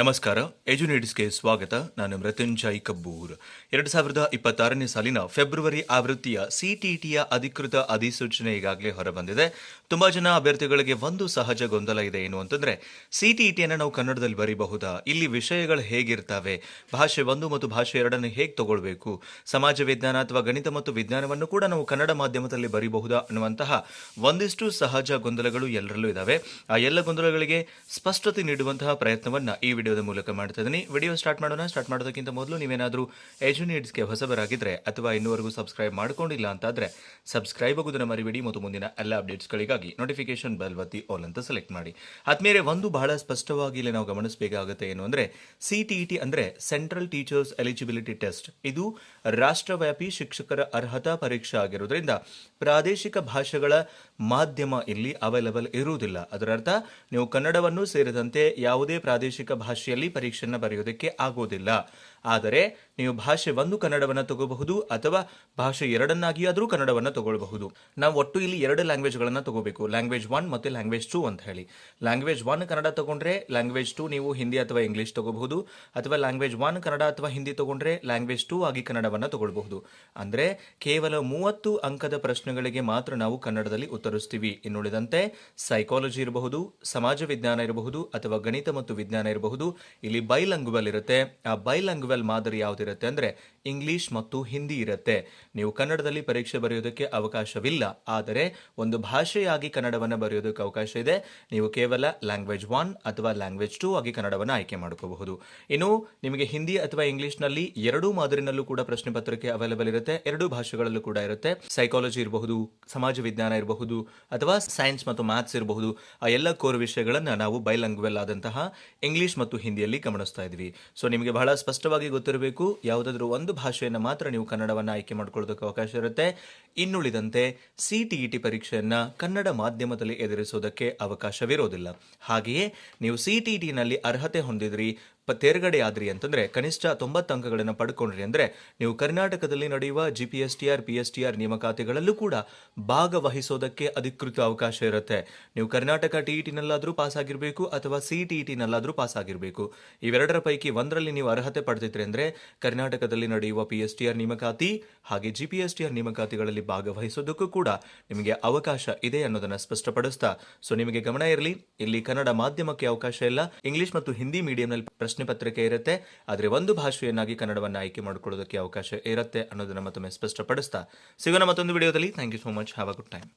ನಮಸ್ಕಾರ ಎಜುನೇಡಿಸ್ಗೆ ಸ್ವಾಗತ. ನಾನು ಮೃತ್ಯುಂಜಯ್ ಕಬ್ಬೂರ್. ಎರಡು ಸಾವಿರದ ಇಪ್ಪತ್ತಾರನೇ ಸಾಲಿನ ಫೆಬ್ರವರಿ ಆವೃತ್ತಿಯ ಸಿಟಿಟಿಯ ಅಧಿಕೃತ ಅಧಿಸೂಚನೆ ಈಗಾಗಲೇ ಹೊರಬಂದಿದೆ. ತುಂಬಾ ಜನ ಅಭ್ಯರ್ಥಿಗಳಿಗೆ ಒಂದು ಸಹಜ ಗೊಂದಲ ಇದೆ ಏನು ಅಂತಂದ್ರೆ, ಸಿಟಿಟಿಯನ್ನು ನಾವು ಕನ್ನಡದಲ್ಲಿ ಬರೀಬಹುದಾ? ಇಲ್ಲಿ ವಿಷಯಗಳು ಹೇಗಿರ್ತವೆ? ಭಾಷೆ ಒಂದು ಮತ್ತು ಭಾಷೆ ಎರಡನ್ನು ಹೇಗೆ ತಗೊಳ್ಬೇಕು? ಸಮಾಜ ವಿಜ್ಞಾನ ಅಥವಾ ಗಣಿತ ಮತ್ತು ವಿಜ್ಞಾನವನ್ನು ಕೂಡ ನಾವು ಕನ್ನಡ ಮಾಧ್ಯಮದಲ್ಲಿ ಬರೀಬಹುದಾ ಅನ್ನುವಂತಹ ಒಂದಿಷ್ಟು ಸಹಜ ಗೊಂದಲಗಳು ಎಲ್ಲರಲ್ಲೂ ಇದಾವೆ. ಆ ಎಲ್ಲ ಗೊಂದಲಗಳಿಗೆ ಸ್ಪಷ್ಟತೆ ನೀಡುವಂತಹ ಪ್ರಯತ್ನವನ್ನ ಈ ವಿಡಿಯೋದ ಮೂಲಕ ಮಾಡ್ತಾ ಇದ್ದೀನಿ ವಿಡಿಯೋ ಸ್ಟಾರ್ಟ್ ಮಾಡೋಣ. ಸ್ಟಾರ್ಟ್ ಮಾಡೋದಕ್ಕಿಂತ ಮೊದಲು ನೀವೇನಾದರೂ ಎಜುನೀಡ್ಸ್ಗೆ ಹೊಸಬರಾಗಿದ್ದರೆ ಅಥವಾ ಇನ್ನೂವರೆಗೂ ಸಬ್ಸ್ಕ್ರೈಬ್ ಮಾಡ್ಕೊಂಡಿಲ್ಲ ಅಂತಾದರೆ ಸಬ್ಸ್ಕ್ರೈಬ್ ಆಗೋದನ್ನು ಮರಿಬೇಡಿ. ಮತ್ತು ಮುಂದಿನ ಎಲ್ಲ ಅಪ್ಡೇಟ್ಸ್ಗಳಿಗಾಗಿ ನೋಟಿಫಿಕೇಶನ್ ಬೆಲ್ ಒತ್ತಿ ಆಲ್ ಅಂತ ಸೆಲೆಕ್ಟ್ ಮಾಡಿ. ಆದ್ಮೇಲೆ ಒಂದು ಬಹಳ ಸ್ಪಷ್ಟವಾಗಿ ಇಲ್ಲಿ ನಾವು ಗಮನಿಸಬೇಕಾಗುತ್ತೆ ಏನು ಅಂದ್ರೆ ಟಿ ಅಂದ್ರೆ ಸೆಂಟ್ರಲ್ ಟೀಚರ್ಸ್ ಎಲಿಜಿಬಿಲಿಟಿ ಟೆಸ್ಟ್ ಇದು ರಾಷ್ಟ್ರವ್ಯಾಪಿ ಶಿಕ್ಷಕರ ಅರ್ಹತಾ ಪರೀಕ್ಷೆ ಆಗಿರೋದ್ರಿಂದ ಪ್ರಾದೇಶಿಕ ಭಾಷೆಗಳ ಮಾಧ್ಯಮ ಇಲ್ಲಿ ಅವೈಲಬಲ್ ಇರುವುದಿಲ್ಲ. ಅದರರ್ಥ ನೀವು ಕನ್ನಡವನ್ನು ಸೇರಿದಂತೆ ಯಾವುದೇ ಪ್ರಾದೇಶಿಕ ಭಾಷೆಯಲ್ಲಿ ಪರೀಕ್ಷೆಯನ್ನು ಬರೆಯೋದಕ್ಕೆ ಆಗೋದಿಲ್ಲ. ಆದರೆ ನೀವು ಭಾಷೆ ಒಂದು ಕನ್ನಡವನ್ನು ತಗೋಬಹುದು ಅಥವಾ ಭಾಷೆ ಎರಡನ್ನಾಗಿ ಆದರೂ ಕನ್ನಡವನ್ನು ತಗೊಳ್ಬಹುದು. ನಾವು ಒಟ್ಟು ಇಲ್ಲಿ ಎರಡು ಲ್ಯಾಂಗ್ವೇಜ್ಗಳನ್ನು ತಗೋಬೇಕು. ಲ್ಯಾಂಗ್ವೇಜ್ ಒನ್ ಮತ್ತು ಲ್ಯಾಂಗ್ವೇಜ್ ಟೂ ಅಂತ ಹೇಳಿ. ಲ್ಯಾಂಗ್ವೇಜ್ ಒನ್ ಕನ್ನಡ ತಗೊಂಡ್ರೆ ಲ್ಯಾಂಗ್ವೇಜ್ ಟೂ ನೀವು ಹಿಂದಿ ಅಥವಾ ಇಂಗ್ಲಿಷ್ ತಗೋಬಹುದು. ಅಥವಾ ಲ್ಯಾಂಗ್ವೇಜ್ ಒನ್ ಕನ್ನಡ ಅಥವಾ ಹಿಂದಿ ತಗೊಂಡ್ರೆ ಲ್ಯಾಂಗ್ವೇಜ್ ಟೂ ಆಗಿ ಕನ್ನಡವನ್ನು ತಗೊಳ್ಬಹುದು. ಅಂದ್ರೆ ಕೇವಲ ಮೂವತ್ತು ಅಂಕದ ಪ್ರಶ್ನೆಗಳಿಗೆ ಮಾತ್ರ ನಾವು ಕನ್ನಡದಲ್ಲಿ ಉತ್ತರಿಸ್ತೀವಿ. ಇನ್ನುಳಿದಂತೆ ಸೈಕಾಲಜಿ ಇರಬಹುದು, ಸಮಾಜ ವಿಜ್ಞಾನ ಇರಬಹುದು ಅಥವಾ ಗಣಿತ ಮತ್ತು ವಿಜ್ಞಾನ ಇರಬಹುದು. ಇಲ್ಲಿ ಬೈಲಂಗ್ವೆಲ್ ಇರುತ್ತೆ. ಆ ಬೈಲಂಗ್ವೆಲ್ ಮಾದರಿ ಯಾವ್ದಿರುತ್ತೆ ಅಂದ್ರೆ ಇಂಗ್ಲಿಷ್ ಮತ್ತು ಹಿಂದಿ ಇರುತ್ತೆ. ನೀವು ಕನ್ನಡದಲ್ಲಿ ಪರೀಕ್ಷೆ ಬರೆಯೋದಕ್ಕೆ ಅವಕಾಶವಿಲ್ಲ. ಆದರೆ ಒಂದು ಭಾಷೆಯಾಗಿ ಕನ್ನಡವನ್ನು ಬರೆಯೋದಕ್ಕೆ ಅವಕಾಶ ಇದೆ. ನೀವು ಕೇವಲ ಲ್ಯಾಂಗ್ವೇಜ್ ಒನ್ ಅಥವಾ ಲ್ಯಾಂಗ್ವೇಜ್ ಟೂ ಆಗಿ ಕನ್ನಡವನ್ನು ಆಯ್ಕೆ ಮಾಡ್ಕೋಬಹುದು. ಇನ್ನು ನಿಮಗೆ ಹಿಂದಿ ಅಥವಾ ಇಂಗ್ಲಿಷ್ನಲ್ಲಿ ಎರಡೂ ಮಾದರಿನಲ್ಲೂ ಕೂಡ ಪ್ರಶ್ನೆ ಪತ್ರಿಕೆ ಅವೈಲೇಬಲ್ ಇರುತ್ತೆ. ಎರಡೂ ಭಾಷೆಗಳಲ್ಲೂ ಕೂಡ ಇರುತ್ತೆ. ಸೈಕಾಲಜಿ ಇರಬಹುದು, ಸಮಾಜ ವಿಜ್ಞಾನ ಇರಬಹುದು ಅಥವಾ ಸೈನ್ಸ್ ಮತ್ತು ಮ್ಯಾಥ್ಸ್ ಇರಬಹುದು. ಆ ಎಲ್ಲ ಕೋರ್ ವಿಷಯಗಳನ್ನು ನಾವು ಬೈಲಂಗ್ವೆಲ್ ಆದಂತಹ ಇಂಗ್ಲಿಷ್ ಮತ್ತು ಹಿಂದಿಯಲ್ಲಿ ಗಮನಿಸ್ತಾ ಇದ್ವಿ. ಸೊ ನಿಮಗೆ ಬಹಳ ಸ್ಪಷ್ಟವಾಗಿ ಗೊತ್ತಿರಬೇಕು, ಯಾವುದಾದ್ರೂ ಒಂದು ಭಾಷೆಯನ್ನು ಮಾತ್ರ ನೀವು ಕನ್ನಡವನ್ನು ಆಯ್ಕೆ ಮಾಡ್ಕೊಳ್ಳೋದಕ್ಕೆ ಅವಕಾಶ ಇರುತ್ತೆ. ಇನ್ನುಳಿದಂತೆ ಸಿ ಟಿ ಇ ಟಿ ಪರೀಕ್ಷೆಯನ್ನು ಕನ್ನಡ ಮಾಧ್ಯಮದಲ್ಲಿ ಎದುರಿಸೋದಕ್ಕೆ ಅವಕಾಶವಿರೋದಿಲ್ಲ. ಹಾಗೆಯೇ, ನೀವು ಸಿ ಟಿ ಟಿನಲ್ಲಿ ಅರ್ಹತೆ ಹೊಂದಿದ್ರಿ ತೇರ್ಗಡೆ ಆದ್ರಿ ಅಂತಂದ್ರೆ ಕನಿಷ್ಠ ತೊಂಬತ್ತು ಅಂಕಗಳನ್ನು ಪಡ್ಕೊಂಡ್ರಿ ಅಂದ್ರೆ ನೀವು ಕರ್ನಾಟಕದಲ್ಲಿ ನಡೆಯುವ G P S T R P S T R ನೇಮಕಾತಿಗಳಲ್ಲೂ ಕೂಡ ಭಾಗವಹಿಸೋದಕ್ಕೆ ಅಧಿಕೃತ ಅವಕಾಶ ಇರುತ್ತೆ. ನೀವು ಕರ್ನಾಟಕ ಟಿ ಪಾಸ್ ಆಗಿರಬೇಕು ಅಥವಾ ಸಿ ಟಿ ಪಾಸ್ ಆಗಿರಬೇಕು. ಇವೆರಡರ ಪೈಕಿ ಒಂದರಲ್ಲಿ ನೀವು ಅರ್ಹತೆ ಪಡೆದಿದ್ರೆ ಅಂದ್ರೆ ಕರ್ನಾಟಕದಲ್ಲಿ ನಡೆಯುವ ಪಿ ಎಸ್ ಟಿ ಆರ್ ನೇಮಕಾತಿ ಹಾಗೆ G P S T R ನೇಮಕಾತಿಗಳಲ್ಲಿ ಭಾಗವಹಿಸೋದಕ್ಕೂ ಕೂಡ ನಿಮಗೆ ಅವಕಾಶ ಇದೆ ಅನ್ನೋದನ್ನ ಸ್ಪಷ್ಟಪಡಿಸ್ತಾ. ಸೊ ನಿಮಗೆ ಗಮನ ಇರಲಿ. ಇಲ್ಲಿ ಕನ್ನಡ ಮಾಧ್ಯಮಕ್ಕೆ ಅವಕಾಶ ಇಲ್ಲ. ಇಂಗ್ಲಿಷ್ ಮತ್ತು ಹಿಂದಿ ಮೀಡಿಯಂನಲ್ಲಿ ಪ್ರಶ್ನೆ ಪತ್ರಿಕೆ ಇರುತ್ತೆ. ಆದರೆ ಒಂದು ಭಾಷೆಯನ್ನಾಗಿ ಕನ್ನಡವನ್ನು ಆಯ್ಕೆ ಮಾಡಿಕೊಳ್ಳೋದಕ್ಕೆ ಅವಕಾಶ ಇರುತ್ತೆ ಅನ್ನೋದನ್ನ ಮತ್ತೊಮ್ಮೆ ಸ್ಪಷ್ಟಪಡಿಸ್ತಾ ಸಿಗೋಣ ಮತ್ತೊಂದು ವಿಡಿಯೋದಲ್ಲಿ. Thank you so much have a good time